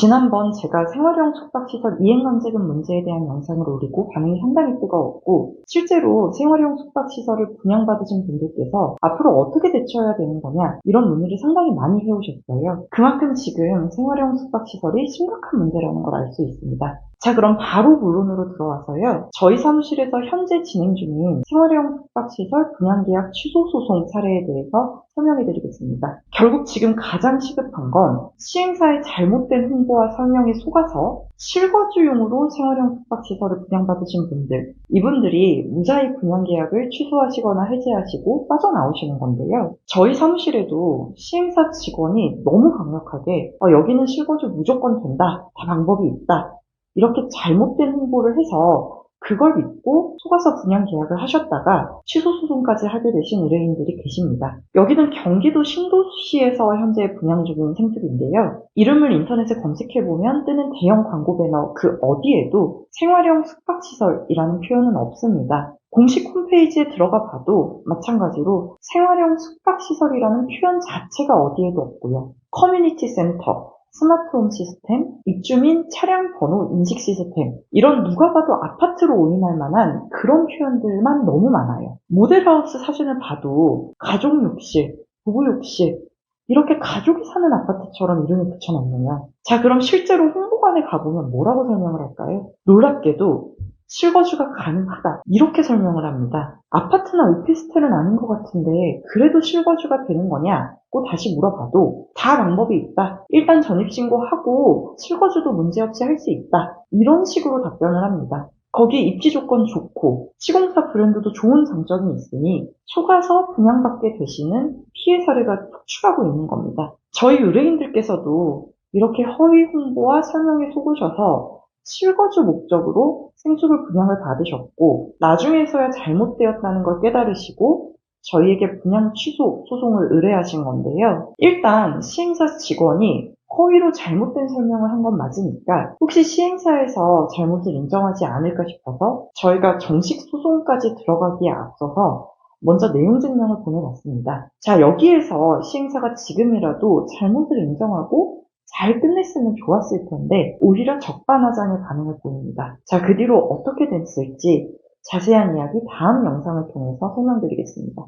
지난번 제가 생활형 숙박시설 이행강제금 문제에 대한 영상을 올리고 반응이 상당히 뜨거웠고 실제로 생활형 숙박시설을 분양받으신 분들께서 앞으로 어떻게 대처해야 되는 거냐 이런 문의를 상당히 많이 해오셨어요. 그만큼 지금 생활형 숙박시설이 심각한 문제라는 걸 알 수 있습니다. 자 그럼 바로 본론으로 들어와서요. 저희 사무실에서 현재 진행 중인 생활형 숙박시설 분양계약 취소 소송 사례에 대해서 설명해 드리겠습니다. 결국 지금 가장 시급한 건 시행사의 잘못된 홍보와 설명에 속아서 실거주용으로 생활형 숙박시설을 분양받으신 분들 이분들이 무자의 분양계약을 취소하시거나 해지하시고 빠져나오시는 건데요. 저희 사무실에도 시행사 직원이 너무 강력하게 어, 여기는 실거주 무조건 된다. 다 방법이 있다. 이렇게 잘못된 홍보를 해서 그걸 믿고 속아서 분양 계약을 하셨다가 취소 소송까지 하게 되신 의뢰인들이 계십니다. 여기는 경기도 신도시에서 현재 분양 중인 생집인데요. 이름을 인터넷에 검색해보면 뜨는 대형 광고 배너 그 어디에도 생활형 숙박시설이라는 표현은 없습니다. 공식 홈페이지에 들어가 봐도 마찬가지로 생활형 숙박시설이라는 표현 자체가 어디에도 없고요. 커뮤니티 센터, 스마트홈 시스템, 입주민 차량 번호 인식 시스템 이런 누가 봐도 아파트로 오인할 만한 그런 표현들만 너무 많아요. 모델하우스 사진을 봐도 가족 욕실, 부부 욕실 이렇게 가족이 사는 아파트처럼 이름을 붙여놨네요. 자 그럼 실제로 홍보관에 가보면 뭐라고 설명을 할까요? 놀랍게도 실거주가 가능하다 이렇게 설명을 합니다. 아파트나 오피스텔은 아닌 것 같은데 그래도 실거주가 되는 거냐고 다시 물어봐도 다 방법이 있다. 일단 전입신고하고 실거주도 문제없이 할 수 있다. 이런 식으로 답변을 합니다. 거기 입지 조건 좋고 시공사 브랜드도 좋은 장점이 있으니 속아서 분양받게 되시는 피해 사례가 폭출하고 있는 겁니다. 저희 의뢰인들께서도 이렇게 허위 홍보와 설명에 속으셔서 실거주 목적으로 생수를 분양을 받으셨고 나중에서야 잘못되었다는 걸 깨달으시고 저희에게 분양 취소 소송을 의뢰하신 건데요. 일단 시행사 직원이 허위로 잘못된 설명을 한 건 맞으니까 혹시 시행사에서 잘못을 인정하지 않을까 싶어서 저희가 정식 소송까지 들어가기에 앞서서 먼저 내용 증명을 보내봤습니다. 자, 여기에서 시행사가 지금이라도 잘못을 인정하고 잘 끝냈으면 좋았을 텐데 오히려 적반하장의 반응을 보입니다. 자, 그 뒤로 어떻게 됐을지 자세한 이야기 다음 영상을 통해서 설명드리겠습니다.